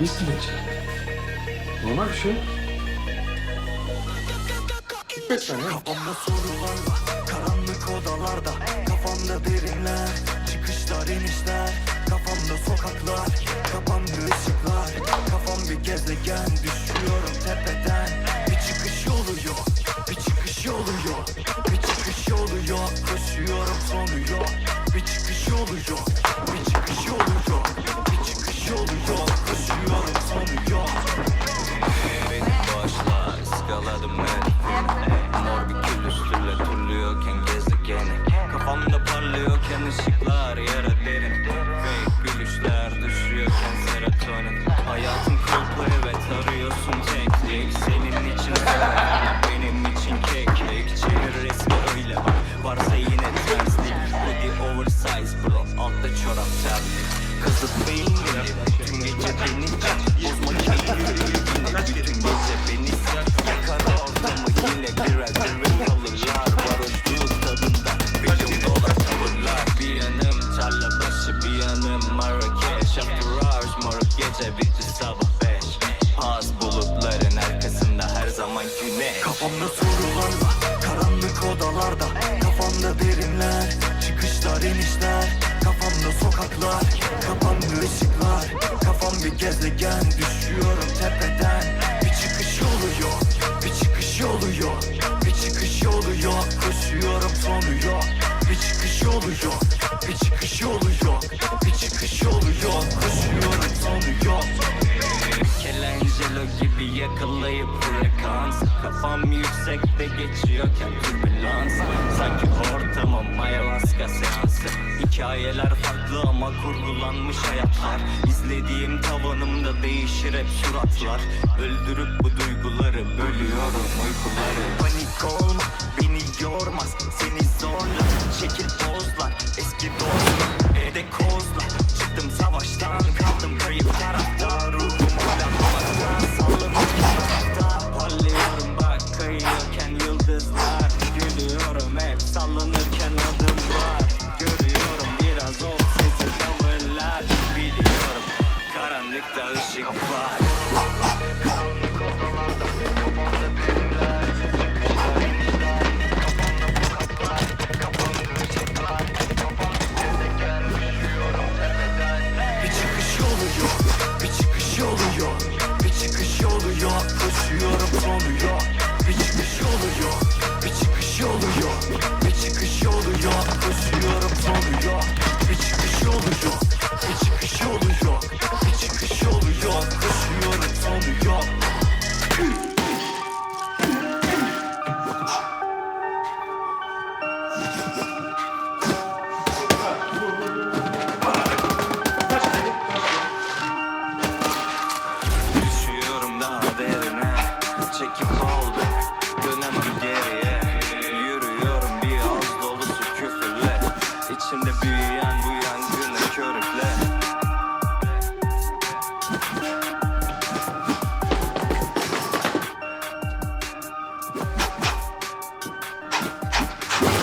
Nasıl geçecek? Normal bir şey. Gitmesen ya. Kafamda sorular Karanlık odalarda. Kafamda derinler. Çıkışlar inişler. Kafamda sokaklar. Kapandı ışıklar. Kafam bir gezegen. Düşüyorum tepeden. Bir çıkış yolu yok. Bir çıkış yolu yok. Bir çıkış yolu yok. Koşuyorum sonu yok Bir çıkış yolu yok. Bir çıkış ışıklar yara gece bitti sabah beş. Paz bulutların arkasında her zaman güneş. Kafamda sorular var Karanlık odalarda. Kafamda derinler Çıkışlar inişler. Kafamda sokaklar Kapandı ışıklar. Kafam bir gezegen Düşüyorum tepeden. Bir çıkış yolu yok Bir çıkış yolu yok. Bir çıkış yolu yok Koşuyorum sonu yok. Bir çıkış yolu yok Bir çıkış yolu Gibi yakalayıp frekans. Kafam yüksekte geçiyorken türbülans Sanki ortamım ayahuasca seansı. Hikayeler farklı ama kurgulanmış hayatlar. İzlediğim tavanımda değişir hep suratlar. Öldürüp bu duyguları bölüyorum uykuları. Panik olma beni yormaz Seni zorla çekil pozlar Eski dostlar Koşuyorum passion to be